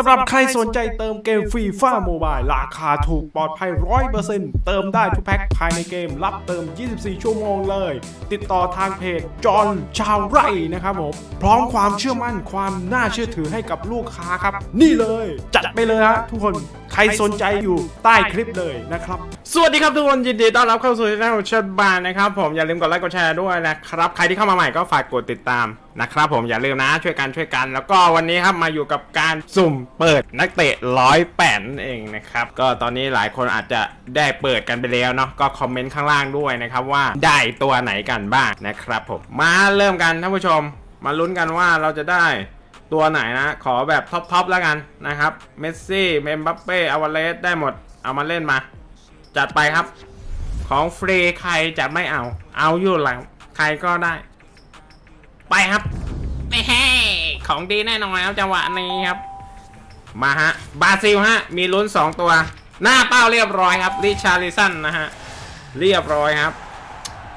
สำหรับใครสนใจเติมเกมฟรีฟ้าโมบายราคาถูกปลอดภัย 100%เติมได้ทุกแพ็คภายในเกม รับเติม 24 ชั่วโมงเลย ติดต่อทางเพจจอห์นชาวไร่นะครับผม พร้อมความเชื่อมั่นความน่าเชื่อถือให้กับลูกค้าครับ นี่เลย จัดไปเลยฮะทุกคน รสนใจอยู่ใต้คลิปเลยนะครับ สวัสดีครับทุกคนยินดีต้อนรับเข้าสู่ช่องเชิดบานนะครับผมอย่าลืมกดไลค์กดแชร์ด้วยนะครับ ใครที่เข้ามาใหม่ก็ฝากกดติดตามนะครับผมอย่าลืมนะช่วยกันช่วยกัน แล้วก็วันนี้ครับมาอยู่กับการสุ่มเปิดนักเตะร้อยแปดเองนะครับก็ตอนนี้หลายคนอาจจะได้เปิดกันไปแล้วเนาะก็คอมเมนต์ข้างล่างด้วยนะครับว่าได้ตัวไหนกันบ้างนะครับผมมาเริ่มกันท่านผู้ชม มาลุ้นกันว่าเราจะได้ ตัวไหนนะ ขอแบบท็อปๆแล้วกันนะครับ เมสซี่ เมมบัปเป้อวาเลสได้หมด เอามาเล่นมา จัดไปครับ ของฟรีใครจะไม่เอา เอาอยู่หลังใครก็ได้ ไปครับไม่แห่ของดีแน่นอนครับจังหวะนี้ครับ มาฮะ บราซิลฮะ มีลุ้น 2 ตัว หน้าเป้าเรียบร้อยครับริชาริสันนะฮะ เรียบร้อยครับ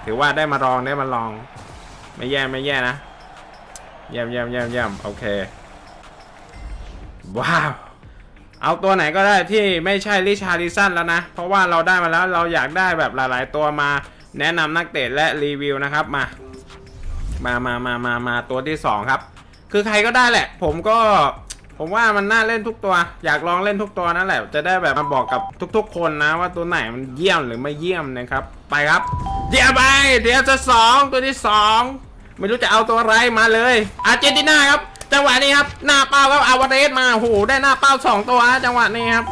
ถือว่าได้มาลองได้มาลอง ไม่แย่ไม่แย่นะ เยี่ยมเยี่ยมเยี่ยมเยี่ยมโอเค ว้าว เอาตัวไหนก็ได้ที่ไม่ใช่ริชาริสันแล้วนะ เพราะว่าเราได้มาแล้วเราอยากได้แบบหลาย ๆ ตัวมาแนะนำนักเตะและรีวิวนะครับมา มามามามามาตัวที่ 2 ครับ คือใครก็ได้แหละ ผมก็ผมว่ามันน่าเล่นทุกตัว อยากลองเล่นทุกตัวนั่นแหละ จะได้แบบมาบอกกับทุกๆ คนนะว่าตัวไหนมันเยี่ยมหรือไม่เยี่ยมนะครับ ไปครับเดี๋ยวไปเดี๋ยวจะสองตัวที่สอง ไม่รู้จะเอาตัวอะไรมาเลย อาร์เจนตินาครับ จังหวะนี้ครับ หน้าเป้าครับอาวาเรสมาโอ้โหได้หน้าเป้าสองตัวนะจังหวะนี้ครับ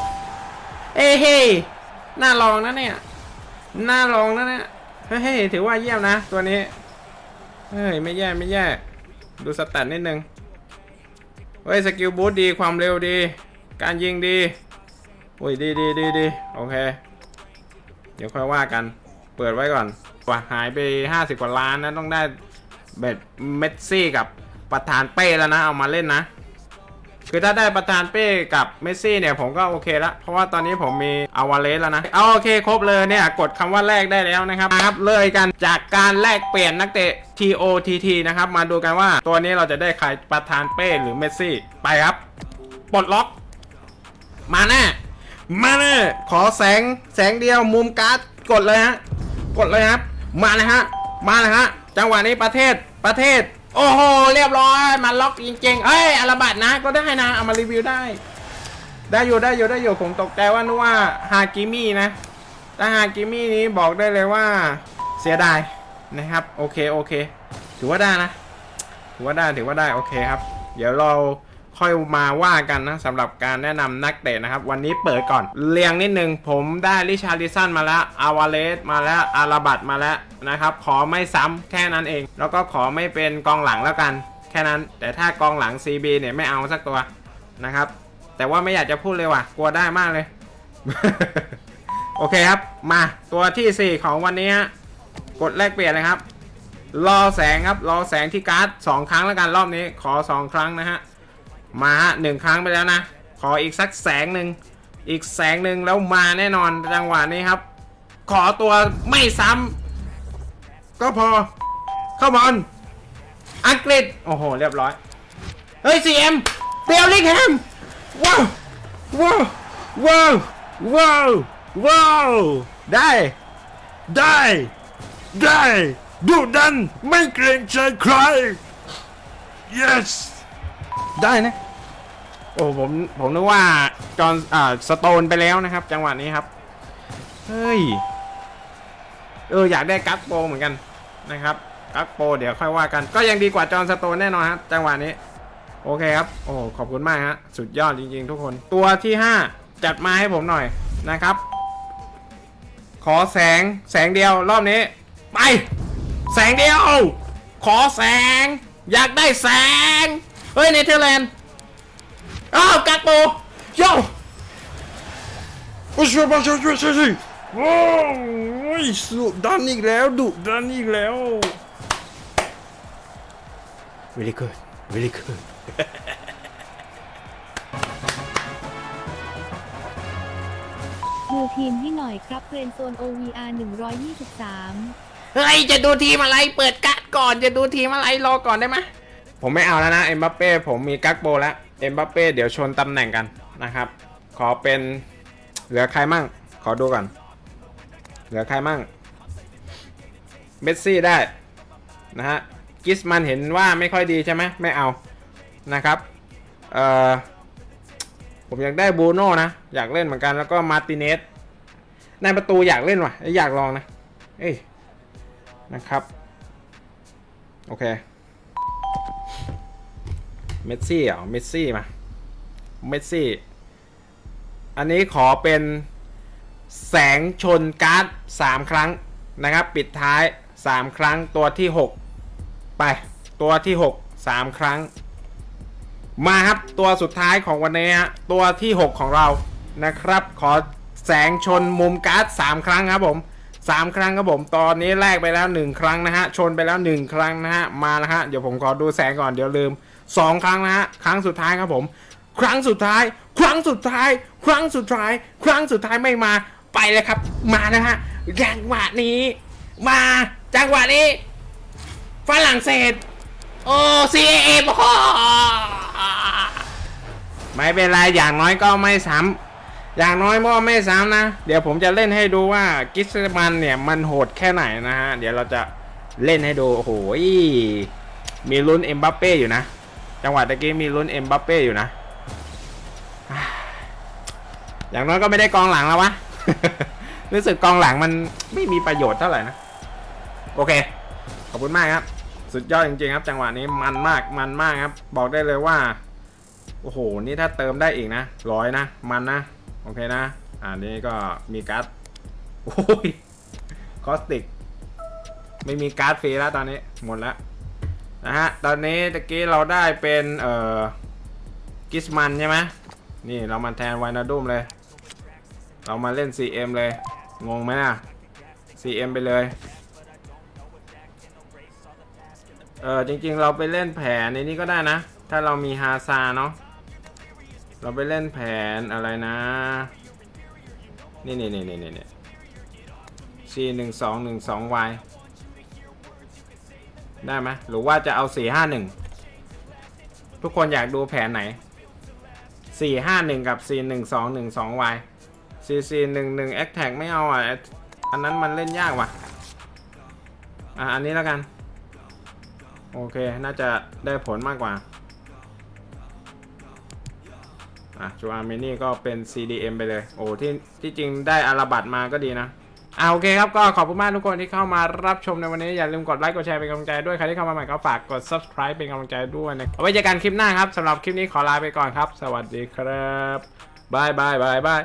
เอ้เฮ้น่าลองนะเนี่ยหน่าลองนะเนี่ยเฮ้ยถือว่าเยี่ยมนะ ตัวนี้ เฮ้ยไม่แย่ไม่แย่ ดูสแตทนิดนึง เฮ้ยสกิลบูทดีความเร็วดี การยิงดีโอ้ยดีดีดีดีโอเค เดี๋ยวค่อยว่ากัน เปิดไว้ก่อนว่าหายไป 50 กว่าล้านนะต้องได้ เบ็ดเมสซี่กับประธานเป้แล้วนะเอามาเล่นนะ คือถ้าได้ประธานเป้กับเมสซี่เนี่ยผมก็โอเคละเพราะว่าตอนนี้ผมมีอาวาเลสแล้วนะเอาโอเคครบเลยเนี่ยกดคำว่าแลกได้แล้วนะครับครับเลยกันจากการแลกเปลี่ยนนักเตะ TOTT นะครับมาดูกันว่าตัวนี้เราจะได้ใครประธานเป้หรือเมสซี่ไปครับปลดล็อก มาแน่มาแน่ขอแสงแสงเดียวมุมการ์ดกดเลยฮะกดเลยครับ มาเลยฮะมาเลยฮะจังหวะนี้ประเทศ ประเทศ โอ้โห เรียบร้อยมาล็อกจริงๆ เอ้ยอาราบัตนะก็ได้นะ เอามารีวิวได้ ได้อยู่ได้อยู่ได้อยู่ผมตกใจว่านึกว่าฮากิมี่นะถ้าฮากิมี่นี้บอกได้เลยว่าเสียดายนะครับ โอเคโอเค ถือว่าได้นะ ถือว่าได้ถือว่าได้โอเคครับ เดี๋ยวเรา ค่อยมาว่ากันนะสำหรับการแนะนำนักเตะนะครับ วันนี้เปิดก่อน เรียงนิดนึง ผมได้ริชาร์ลิสันมาแล้วอาวาเลสมาแล้วอาราบัตมาแล้วนะครับ ขอไม่ซ้ำแค่นั้นเอง แล้วก็ขอไม่เป็นกองหลังแล้วกัน แค่นั้น แต่ถ้ากองหลัง CB เนี่ยไม่เอาสักตัวนะครับ แต่ว่าไม่อยากจะพูดเลยว่ะ กลัวได้มากเลย โอเคครับ มาตัวทีสี่4 ของวันนี้กดแลกเปลี่ยนเลยครับรอแสงครับรอแสงที่การ์ดสองครั้งแล้วกันรอบนี้ขอสองครั้งนะฮะ มาฮะหนึ่งครั้งไปแล้วนะ ขออีกสักแสงหนึ่งอีกแสงหนึ่งแล้วมาแน่นอนจังหวะนี้ครับ ขอตัวไม่ซ้ำก็พอเข้าบอลอังกฤษโอ้โห เรียบร้อย เฮ้ย CM เอ็มเบลลิงแฮมว้าวว้าวว้าวว้าวว้าวได้ ได้ ได้ดุดัน ไม่เกรงใจใคร yes ได้นะ โอ้ผมผมนึกว่าจอนอ่าสโตนไปแล้วนะครับ จังหวะนี้ครับ เฮ้ย เอออยากได้กักโปเหมือนกันนะครับกักโปเดี๋ยวค่อยว่ากัน ก็ยังดีกว่าจอนสโตนแน่นอนครับจังหวะนี้ โอเคครับ โอ้ขอบคุณมากฮะสุดยอดจริง ๆ ทุกคน ตัวที่ 5 จัดมาให้ผมหน่อยนะครับ ขอแสงแสงเดียวรอบนี้ ไป แสงเดียว ขอแสง อยากได้แสง ฮ้ยเนเธอร์แลนด์อ้าวกักโปโยโอ้ชัวร์ชัวร์ชัวร์ชัวร์โอ้ยสุดดันอีกแล้วดุดันอีกแล้ว very good very good ดูทีมให้หน่อยครับเฟรนโซน OVR 123 เฮ้ย จะดูทีมอะไรเปิดกัดก่อนจะดูทีมอะไรรอก่อนได้ไหม ผมไม่เอาแล้วนะเอ็มบัปเป้ผมมีกักโปแล้วเอ็มบัปเป้เดี๋ยวชนตำแหน่งกันนะครับ ขอเป็นเหลือใครมั่ง ขอดูก่อน เหลือใครมั่งเมสซี่ได้นะฮะกิสมันเห็นว่าไม่ค่อยดีใช่ไหมไม่เอานะครับเอ่อผมอยากได้บูโน่นะ อยากเล่นเหมือนกันแล้วก็มาร์ติเนสในประตูอยากเล่นว่ะอยากลองนะเอ้ยนะครับ โอเค เมสซี่เหรอเมสซี่มาเมสซี่ อันนี้ขอเป็นแสงชนการ์ด3 ครั้งนะครับ ปิดท้าย 3 ครั้งตัวที่ 6 ไปตัวที่ 6 3 ครั้ง มาครับตัวสุดท้ายของวันนี้ฮะตัวที่ 6 ของเรานะครับ ขอแสงชนมุมการ์ด3 ครั้งครับผม 3 ครั้งครับผมตอนนี้แลกไปแล้ว 1 ครั้งนะฮะชนไปแล้ว 1 ครั้งนะฮะมาแล้วฮะเดี๋ยวผมขอดูแสงก่อนเดี๋ยวลืม 2ครั้งนะฮะครั้งสุดท้ายครับผม ครั้งสุดท้าย ครั้งสุดท้าย ครั้งสุดท้าย ครั้งสุดท้ายไม่มาไปเลยครับ มานะฮะจังหวะนี้ มาจังหวะนี้ฝรั่งเศสโอ้ซีเอพอไม่เป็นไรอย่างน้อยก็ไม่ซ้ำอย่างน้อยก็ไม่ซ้ำนะ เดี๋ยวผมจะเล่นให้ดูว่ากิสมันเนี่ยมันโหดแค่ไหนนะฮะ เดี๋ยวเราจะเล่นให้ดู โอ้โหมีลุ้นเอ็มบัปเป้อยู่นะ จังหวะตะกี้มีลุ้นเอ็มบัปเป้อยู่นะ อย่างน้อยก็ไม่ได้กองหลังแล้ววะ รู้สึกกองหลังมันไม่มีประโยชน์เท่าไหร่นะ โอเค ขอบคุณมากครับ สุดยอดจริงๆครับ จังหวะนี้มันมากมันมากครับ บอกได้เลยว่า โอ้โห นี่ถ้าเติมได้อีกนะร้อยนะ มันนะ โอเคนะอ่านี่ก็มีการ์ดโอ้ยคอสติก ไม่มีการ์ดฟรีแล้วตอนนี้ หมดแล้ว นะฮะ ตอนนี้ตะกี้เราได้เป็นเอ่อกิสมันใช่ไหมนี่เรามาแทนไวนาดุมเลย เรามาเล่น CM เลย งงไหมนะ CM ไปเลย เออจริงๆเราไปเล่นแผนในนี้ก็ได้นะ ถ้าเรามีฮาซาเนาะ เราไปเล่นแผนอะไรนะ นี่นี่นี่นี่นี่นี่ C หนึ่งสองหนึ่งสอง Y ได้ไหมหรือว่าจะเอาสี่ห้าหนึ่งทุกคนอยากดูแผนไหนสี่ห้าหนึ่งกับ C หนึ่งสองหนึ่งสอง Y C C หนึ่งหนึ่ง a c t a g ไม่เอาอะอันนั้นมันเล่นยากว่ะอะอันนี้แล้วกัน โอเค น่าจะได้ผลมากกว่าอะจูอาร์เมนี่ก็เป็น CDM ไปเลย โอ้ที่ที่จริงได้อาราบัตมาก็ดีนะ อะโอเคครับก็ขอบคุณมากทุกคนที่เข้ามารับชมในวันนี้ อย่าลืมกดไลค์กดแชร์เป็นกำลังใจด้วย ใครที่เข้ามาใหม่ก็ฝากกด subscribe เป็นกำลังใจด้วยนะเอาไว้เจอกันคลิปหน้าครับสำหรับคลิปนี้ขอลาไปก่อนครับ สวัสดีครับบายบายบายบาย